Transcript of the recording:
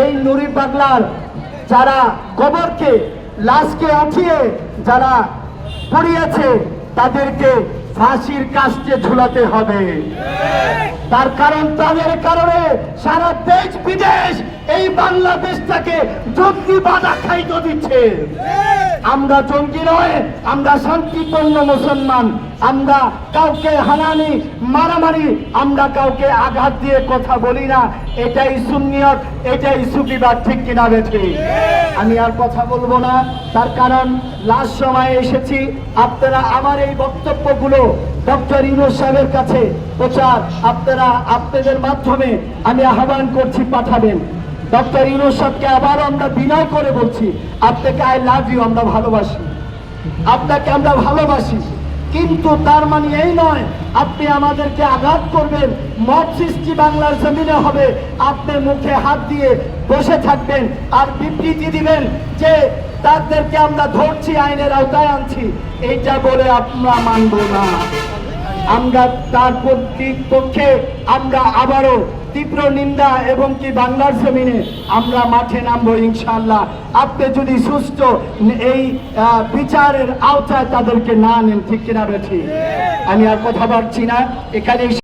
এই নুরি পাগলার যারা কবরকে লাশকে উঠিয়ে যারা পুড়িয়েছে, তাদেরকে ফাঁসির কাস্টে ঝুলাতে হবে। তার কারণ তাদের কারণে সারা দেশ বিদেশ এই বাংলাদেশটাকে জঙ্গি বাধা খাইতে দিচ্ছে। আমরা জঙ্গি নয়, আমরা শান্তিপূর্ণ মুসলমান। আমরা কাউকে হানানি, মারামারি, আমরা কাউকে আঘাত দিয়ে কথা বলি না। এটাই সুন্নিয়ত, এটাই সুবিবাদ, ঠিক কিনা বেঠে? আমি আর কথা বলব না, তার কারণ লাস্ট সময়ে এসেছি, আপনারা আমার এই বক্তব্যগুলো ডক্টর ইউনুস সাহেবের কাছে প্রচার, আপনারা আপনাদের মাধ্যমে আমি আহ্বান করছি, পাঠাবেন। ডক্টর ইউনুস সাহেবকে আবারও আমরা বিনয় করে বলছি, আপনাকে আই লাভ ইউ আমরা ভালোবাসি। আপনাকে আমরা ভালোবাসি। কিন্তু তার মানে এই নয়, আপনি আমাদেরকে আঘাত করবেন মত সৃষ্টি বাংলার জমিনে হবে। আপনি মুখে হাত দিয়ে বসে থাকবেন আর বিবৃতি দিবেন যে তাদেরকে আমরা ধরছি, আইনের আওতায় আনছি। এইটা বলে আমরা মানব না। আমরা তার পক্ষে আমরা আবারও তীব্র নিন্দা এবং কি বাংলার জমিনে আমরা মাঠে নামবো ইনশাল্লাহ আপনি যদি সুস্থ, এই বিচারের আওতায় তাদেরকে না নেন, ঠিক কিনা বেঠি আমি আর কথা পারছি না। এখানে